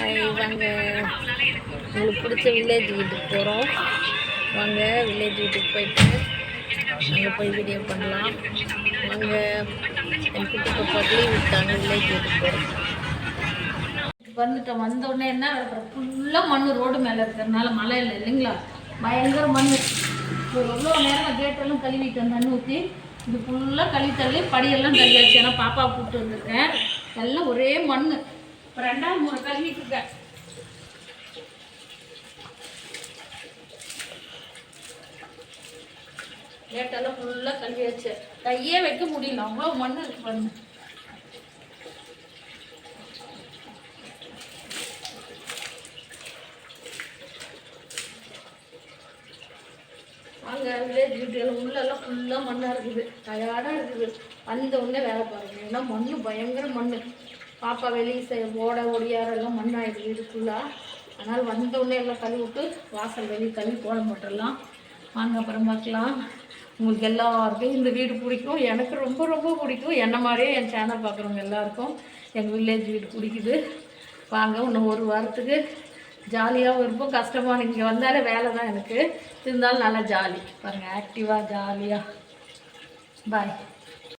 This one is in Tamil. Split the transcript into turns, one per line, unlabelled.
வாங்க. உங்களுக்கு பிடிச்ச வில்லேஜ் வீட்டுக்கு போகிறோம் வாங்க வில்லேஜ் வீட்டுக்கு போயிட்டு அங்கே போய் வீடியோ பண்ணலாம். வாங்க. என் குட்டி பாப்பா விட்டாங்க வில்லேஜ் வீட்டுக்கு போகிறோம்
வந்துட்டோம். வந்தோடனே என்ன என்ன ஃபுல்லாக மண் ரோடு மேலே இருக்கிறதுனால மழை இல்லை இல்லைங்களா? பயங்கர மண் இப்போ எவ்வளோ நேரம் கேட்டெல்லாம் கழுவிட்டு வந்தேன் ஊற்றி இது ஃபுல்லாக கழுவி தள்ளி படியெல்லாம் கழுவியாச்சு ஏன்னா பாப்பா கூப்பிட்டு வந்திருக்கேன். எல்லாம் ஒரே மண் இப்போ ரெண்டாவது மூணு கழுவிட்டு இருக்கேன் லேட்டெல்லாம் ஃபுல்லாக கழுவியாச்சு. கையே வைக்க முடியல. அவ்வளோ மண் இருக்கு பாருங்க. அங்கே வில்லேஜ் வீட்டுகள் உள்ளெல்லாம் ஃபுல்லாக மண்ணாக இருக்குது. டயர்டாக இருக்குது. வந்த உடனே வேலை பாருங்க. ஏன்னா மண் பயங்கர மண் பாப்பா வெளியே ஓட ஓடியாரெல்லாம் மண் ஆயிடுது இது அதனால் வந்த எல்லாம் கழுவி விட்டு வாசல் வெளியே கழுவி கோலம் போட்டுடலாம். வாங்க அப்புறம் பார்க்கலாம். உங்களுக்கு எல்லாருக்கும் இந்த வீடு பிடிக்கும். எனக்கு ரொம்ப ரொம்ப பிடிக்கும். என்ன மாதிரியே என் சேனல் பார்க்குறவங்க எல்லாருக்கும் எங்கள் வில்லேஜ் வீடு பிடிக்குது. வாங்க இன்னும் ஒரு வாரத்துக்கு ஜாலியாகவும் இருப்போம். கஷ்டமாக இங்கே வந்தாலே வேலை தான் எனக்கு. இருந்தாலும் நல்லா ஜாலி. பாருங்கள் ஆக்டிவாக ஜாலியாக பாய்